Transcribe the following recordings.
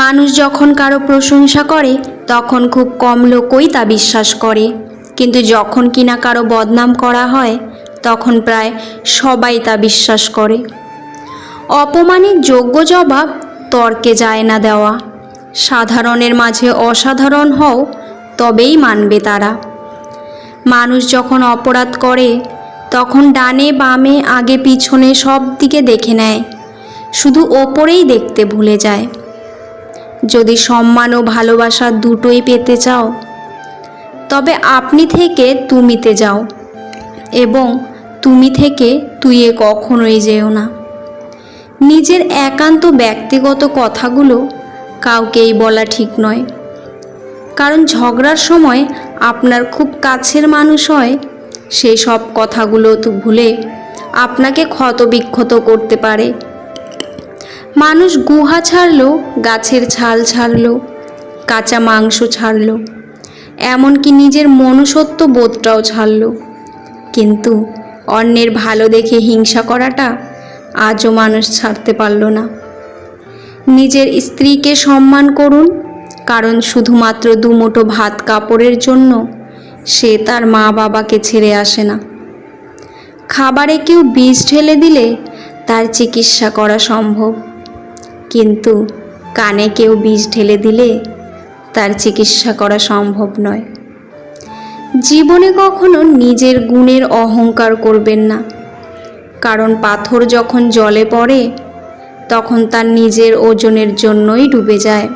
মানুষ যখন কারও প্রশংসা করে, তখন খুব কম লোকই তা বিশ্বাস করে। কিন্তু যখন কিনা কারও বদনাম করা হয়, তখন প্রায় সবাই তা বিশ্বাস করে। অপমানের যোগ্য জবাব তর্কে যায় না দেওয়া। সাধারণের মাঝে অসাধারণ হও, তবেই মানবে তারা। মানুষ যখন অপরাধ করে, তখন ডানে বামে, আগে পিছনে সব দিকে দেখে নেয়। শুধু ওপরেই দেখতে ভুলে যায়। যদি সম্মান ও ভালোবাসা দুটোই পেতে চাও, তবে আপনি থেকে তুমিতে যাও এবং তুমি থেকে তুইয়ে কখনোই যেও না। নিজের একান্ত ব্যক্তিগত কথাগুলো কাউকেই বলা ঠিক নয়। কারণ ঝগড়ার সময় আপনার খুব কাছের মানুষ হয়, সেই সব কথাগুলো তো ভুলে আপনাকে ক্ষতবিক্ষত করতে পারে। মানুষ গুহা ছাড়লো, গাছের ছাল ছাড়লো, কাঁচা মাংস ছাড়লো, এমনকি নিজের মনুষ্যত্ব বোধটাও ছাড়লো। কিন্তু অন্যের ভালো দেখে হিংসা করাটা আজও মানুষ ছাড়তে পারল না। নিজের স্ত্রীকে সম্মান করুন, কারণ শুধুমাত্র দুমুঠো ভাত কাপড়ের জন্য সে তার মা বাবাকে ছেড়ে আসে না। খাবারে কেউ বিষ ঢেলে দিলে তার চিকিৎসা করা সম্ভব। কিন্তু কানে কেউ বিষ ঢেলে দিলে তার চিকিৎসা করা সম্ভব নয়। জীবনে কখনো নিজের গুণের অহংকার করবেন না। কারণ পাথর যখন জলে পড়ে, তখন তার নিজের ওজনের জন্যই ডুবে যায়।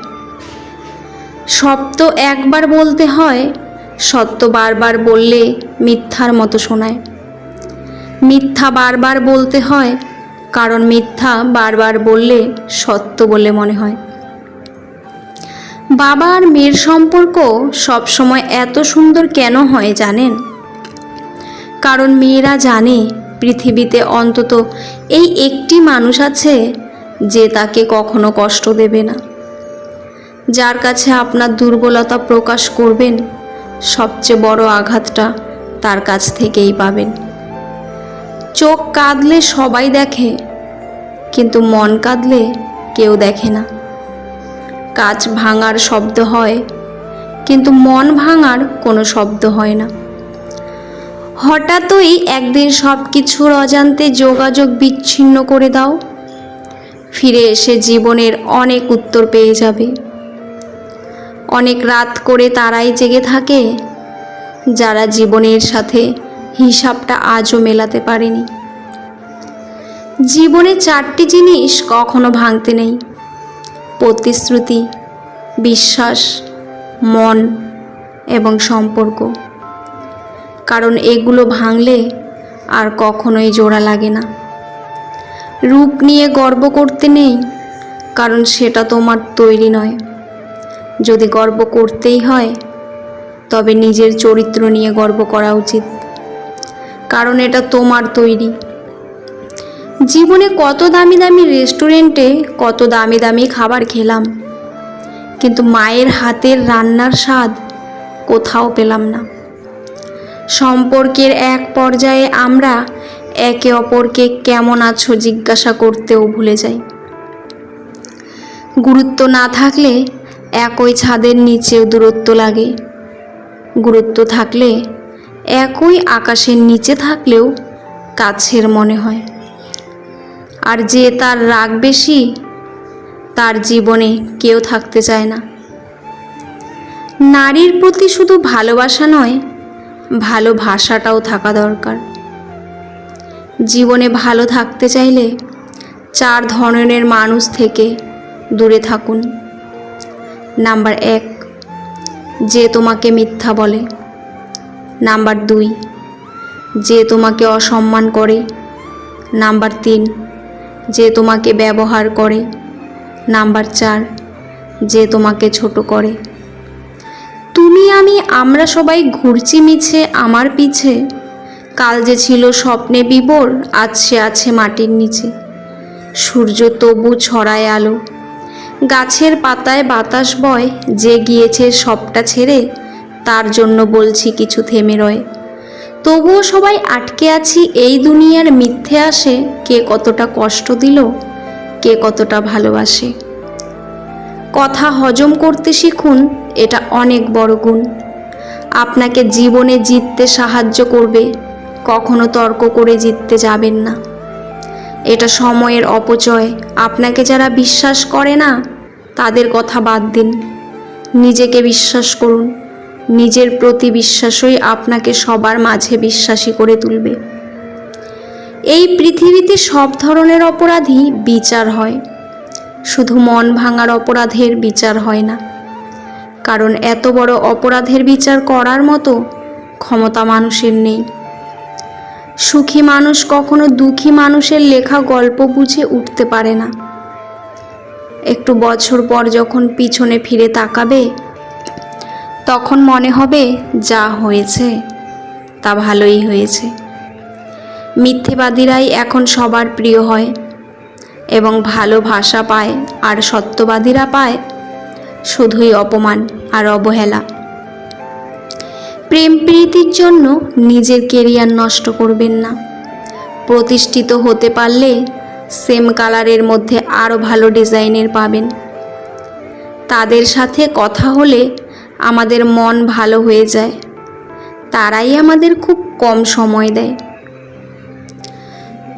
সত্য একবার বলতে হয়, সত্য বারবার বললে মিথ্যার মতো শোনায়। মিথ্যা বারবার বলতে হয় কারণ মিথ্যা বারবার বললে সত্য বলে মনে হয়। বাবা আর মেয়ের সম্পর্ক সবসময় এত সুন্দর কেন হয় জানেন? কারণ মেয়েরা জানে পৃথিবীতে অন্তত এই একটি মানুষ আছে যে তাকে কখনো কষ্ট দেবে না। যার কাছে আপনার দুর্বলতা প্রকাশ করবেন, সবচেয়ে বড় আঘাতটা তার কাছ থেকেই পাবেন। চোখ কাঁদলে সবাই দেখে, কিন্তু মন কাঁদলে কেউ দেখে না। কাচ ভাঙার শব্দ হয়, কিন্তু মন ভাঙার কোনো শব্দ হয় না। হঠাৎই একদিন সব কিছুর অজান্তে যোগাযোগ বিচ্ছিন্ন করে দাও, ফিরে এসে জীবনের অনেক উত্তর পেয়ে যাবে। অনেক রাত করে তারাই জেগে থাকে, যারা জীবনের সাথে হিসাবটা আজও মেলাতে পারিনি। জীবনে চারটি জিনিস কখনো ভাঙতে নেই। প্রতিশ্রুতি, বিশ্বাস, মন এবং সম্পর্ক। কারণ এগুলো ভাঙলে আর কখনোই জোড়া লাগে না। রূপ নিয়ে গর্ব করতে নেই, কারণ সেটা তোমার তৈরি নয়। যদি গর্ব করতেই হয়, তবে নিজের চরিত্র নিয়ে গর্ব করা উচিত। কারণ এটা তোমার তৈরি। জীবনে কত দামি দামি রেস্টুরেন্টে কত দামি দামি খাবার খেলাম, কিন্তু মায়ের হাতের রান্নার স্বাদ কোথাও পেলাম না। সম্পর্কের এক পর্যায়ে আমরা একে অপরকে কেমন আছো জিজ্ঞাসা করতেও ভুলে যাই। গুরুত্ব না থাকলে একই ছাদের নিচেও দূরত্ব লাগে। গুরুত্ব থাকলে একই আকাশের নিচে থাকলেও কাছের মনে হয়। আর যে তার রাগ বেশি, তার জীবনে কেউ থাকতে চায় না। নারীর প্রতি শুধু ভালোবাসা নয়, ভালো ভাষাটাও থাকা দরকার। জীবনে ভালো থাকতে চাইলে চার ধরনের মানুষ থেকে দূরে থাকুন। নাম্বার এক, যে তোমাকে মিথ্যা বলে। নাম্বার দুই, যে তোমাকে অসম্মান করে। নাম্বার তিন, যে তোমাকে ব্যবহার করে। নাম্বার চার, যে তোমাকে ছোট করে। তুমি, আমি, আমরা সবাই ঘুরছি মিছে আমার পিছে। কাল যে ছিল স্বপ্নে বিবর সে আছে মাটির নিচে। সূর্য তবু ছড়ায় আলো। গাছের পাতায় বাতাস বয়, যে গিয়েছে সবটা ছেড়ে। তার জন্য বলছি কিছু থেমে রয়। তবুও সবাই আটকে আছি এই দুনিয়ার মিথ্যে আসে কে কতটা কষ্ট দিল, কে কতটা ভালোবাসে। কথা হজম করতে শিখুন, এটা অনেক বড় গুণ। আপনাকে জীবনে জিততে সাহায্য করবে, কখনো তর্ক করে জিততে যাবেন না। এটা সময়ের অপচয়, আপনাকে যারা বিশ্বাস করে না, তাদের কথা বাদ দিন। নিজেকে বিশ্বাস করুন। নিজের প্রতি বিশ্বাসই আপনাকে সবার মাঝে বিশ্বাসী করে তুলবে। এই পৃথিবীতে সব ধরনের অপরাধী বিচার হয়। শুধু মন ভাঙার অপরাধের বিচার হয় না। কারণ এত বড় অপরাধের বিচার করার মতো ক্ষমতা মানুষের নেই। সুখী মানুষ কখনো দুঃখী মানুষের লেখা গল্প বুঝে উঠতে পারে না। একটু বছর পর যখন পিছনে ফিরে তাকাবে তখন মনে হবে যা হয়েছে, তা ভালোই হয়েছে। মিথ্যেবাদীরাই এখন সবার প্রিয় হয় এবং ভালো ভাষা পায় আর সত্যবাদীরা পায় শুধুই অপমান আর অবহেলা। প্রেম প্রীতির জন্য নিজের কেরিয়ার নষ্ট করবেন না। প্রতিষ্ঠিত হতে পারলে সেম কালারের মধ্যে আরও ভালো ডিজাইনের পাবেন। তাদের সাথে কথা হলে আমাদের মন ভালো হয়ে যায়। তারাই আমাদের খুব কম সময় দেয়।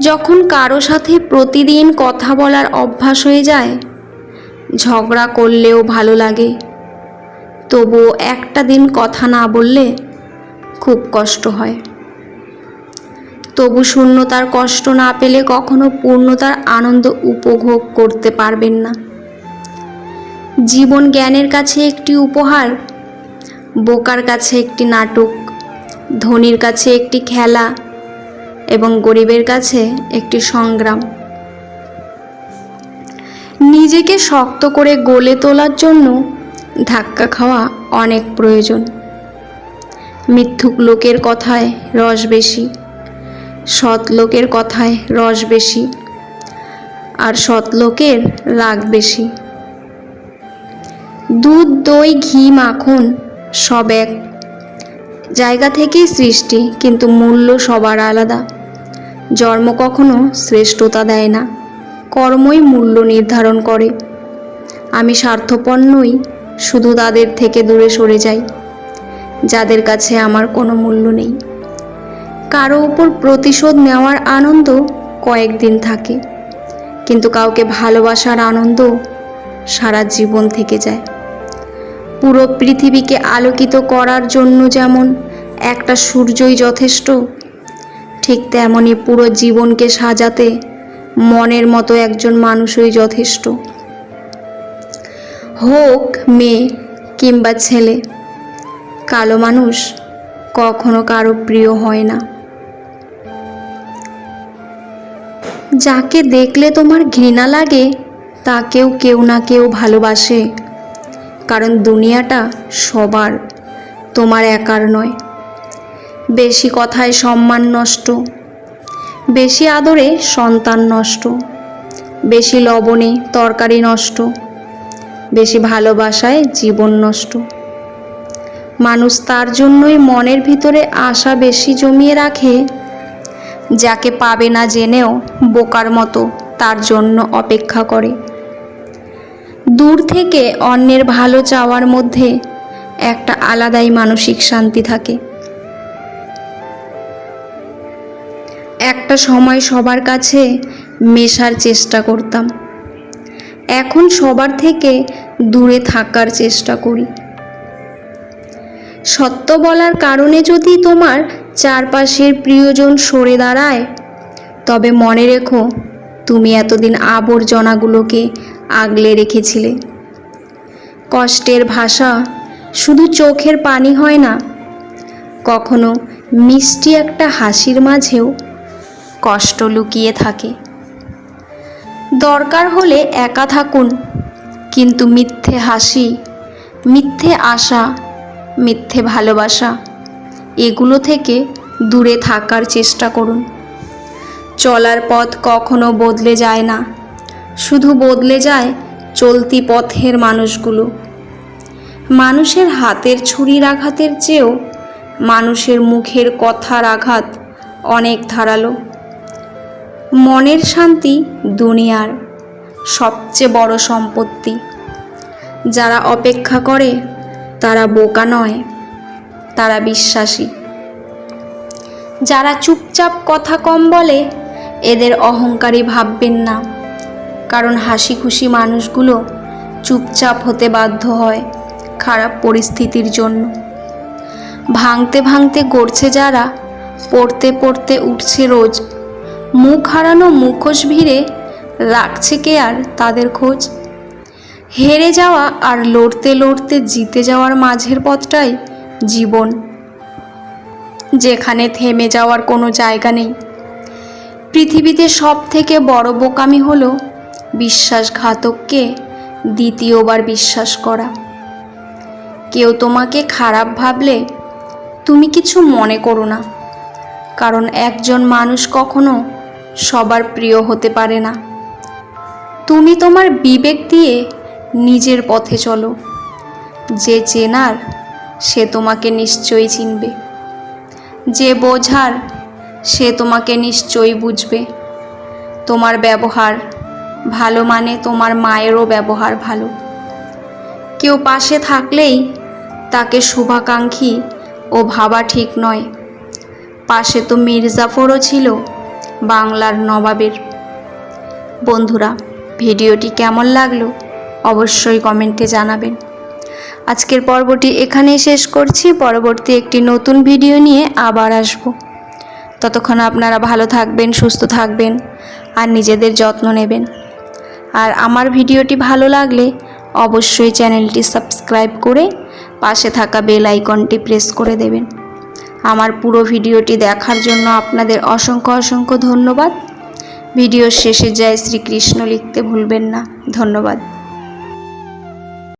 যখন কারও সাথে প্রতিদিন কথা বলার অভ্যাস হয়ে যায়, ঝগড়া করলেও ভালো লাগে। তবুও একটা দিন কথা না বললে খুব কষ্ট হয়। তবু শূন্যতার কষ্ট না পেলে কখনো পূর্ণতার আনন্দ উপভোগ করতে পারবেন না। জীবন জ্ঞানের কাছে একটি উপহার, বোকার কাছে একটি নাটক, ধনীর কাছে একটি খেলা এবং গরিবের কাছে একটি সংগ্রাম। নিজেকে শক্ত করে গলে তোলার জন্য ধাক্কা খাওয়া অনেক প্রয়োজন। মিথ্যুক লোকের কথায় রস বেশি, সৎ লোকের কথায় রস বেশি, আর সৎ লোকের রাগ বেশি। দুধ, দই, ঘি, মাখন সব এক। জায়গা থেকেই সৃষ্টি, কিন্তু মূল্য সবার আলাদা। জন্ম কখনো শ্রেষ্ঠতা দেয় না, কর্মই মূল্য নির্ধারণ করে। আমি স্বার্থপর নই, শুধু তাদের থেকে দূরে সরে যাই, যাদের কাছে আমার কোনো মূল্য নেই। কারও ওপর প্রতিশোধ নেওয়ার আনন্দ কয়েকদিন থাকে, কিন্তু কাউকে ভালোবাসার আনন্দ সারা জীবন থেকে যায়। পুরো পৃথিবীকে আলোকিত করার জন্য যেমন একটা সূর্যই যথেষ্ট, ঠিক তেমনই পুরো জীবনকে সাজাতে মনের মতো একজন মানুষই যথেষ্ট। হোক মেয়ে কিংবা ছেলে, কালো মানুষ কখনো কারও প্রিয় হয় না। যাকে দেখলে তোমার ঘৃণা লাগে, তাকেও কেউ না কেউ ভালোবাসে। কারণ দুনিয়াটা সবার, তোমার একার নয়। বেশি কথায় সম্মান নষ্ট, বেশি আদরে সন্তান নষ্ট, বেশি লবণে তরকারি নষ্ট, বেশি ভালোবাসায় জীবন নষ্ট। মানুষ তার জন্যই মনের ভিতরে আশা বেশি জমিয়ে রাখে, যাকে পাবে না জেনেও বোকার মতো তার জন্য অপেক্ষা করে। দূর থেকে অন্যের ভালো চাওয়ার মধ্যে একটা আলাদাই মানসিক শান্তি থাকে। একটা সময় সবার কাছে মেশার চেষ্টা করতাম। এখন সবার থেকে দূরে থাকার চেষ্টা করি। সত্য বলার কারণে যদি তোমার চারপাশের প্রিয়জন সরে দাঁড়ায়, তবে মনে রেখো, তুমি এতদিন আবর্জনাগুলোকে আগলে রেখেছিলে। কষ্টের ভাষা শুধু চোখের পানি হয় না। কখনো মিষ্টি একটা হাসির মাঝেও কষ্ট লুকিয়ে থাকে। দরকার হলে একা থাকুন, কিন্তু মিথ্যে হাসি, মিথ্যে আশা, মিথ্যে ভালোবাসা, এগুলো থেকে দূরে থাকার চেষ্টা করুন। চলার পথ কখনো বদলে যায় না। শুধু বদলে যায় চলতি পথের মানুষগুলো। মানুষের হাতের ছুরির আঘাতের চেয়েও মানুষের মুখের কথার আঘাত অনেক ধারালো। মনের শান্তি দুনিয়ার সবচেয়ে বড় সম্পত্তি। যারা অপেক্ষা করে, তারা বোকা নয়, তারা বিশ্বাসী। যারা চুপচাপ কথা কম বলে, এদের অহংকারী ভাববেন না। কারণ হাসি খুশি মানুষগুলো চুপচাপ হতে বাধ্য হয় খারাপ পরিস্থিতির জন্য। ভাঙতে ভাঙতে গড়ছে যারা, পড়তে পড়তে উঠছে রোজ। মুখ হারানো মুখোশ ভিড়ে রাখছে কে আর তাদের খোঁজ? হেরে যাওয়া আর লড়তে লড়তে জিতে যাওয়ার মাঝের পথটাই জীবন, যেখানে থেমে যাওয়ার কোনো জায়গা নেই। পৃথিবীতে সব থেকে বড় বোকামি হলো বিশ্বাসঘাতককে দ্বিতীয়বার বিশ্বাস করা। কেউ তোমাকে খারাপ ভাবলে তুমি কিছু মনে করো না, কারণ একজন মানুষ কখনো সবার প্রিয় হতে পারে না। তুমি তোমার বিবেক দিয়ে নিজের পথে চলো, যে চেনার সে তোমাকে নিশ্চয়ই চিনবে, যে বোঝার সে তোমাকে নিশ্চয়ই বুঝবে। তোমার ব্যবহার ভালো মানে তোমার মায়েরও ব্যবহার ভালো। কেউ পাশে থাকলেই তাকে শুভাকাঙ্ক্ষী ও ভাবা ঠিক নয়। পাশে তো মির্জাফরও ছিল বাংলার নবাবের। বন্ধুরা, ভিডিওটি কেমন লাগল অবশ্যই কমেন্টে জানাবেন। আজকের পর্বটি এখানেই শেষ করছি। পরবর্তী একটি নতুন ভিডিও নিয়ে আবার আসব। ততক্ষণ আপনারা ভালো থাকবেন, সুস্থ থাকবেন আর নিজেদের যত্ন নেবেন। আর আমার ভিডিওটি ভালো লাগলে অবশ্যই চ্যানেলটি সাবস্ক্রাইব করে পাশে থাকা বেল আইকনটি প্রেস করে দেবেন। আমার পুরো ভিডিওটি দেখার জন্য আপনাদের অসংখ্য অসংখ্য ধন্যবাদ। ভিডিও শেষে যায় শ্রীকৃষ্ণ লিখতে ভুলবেন না। ধন্যবাদ।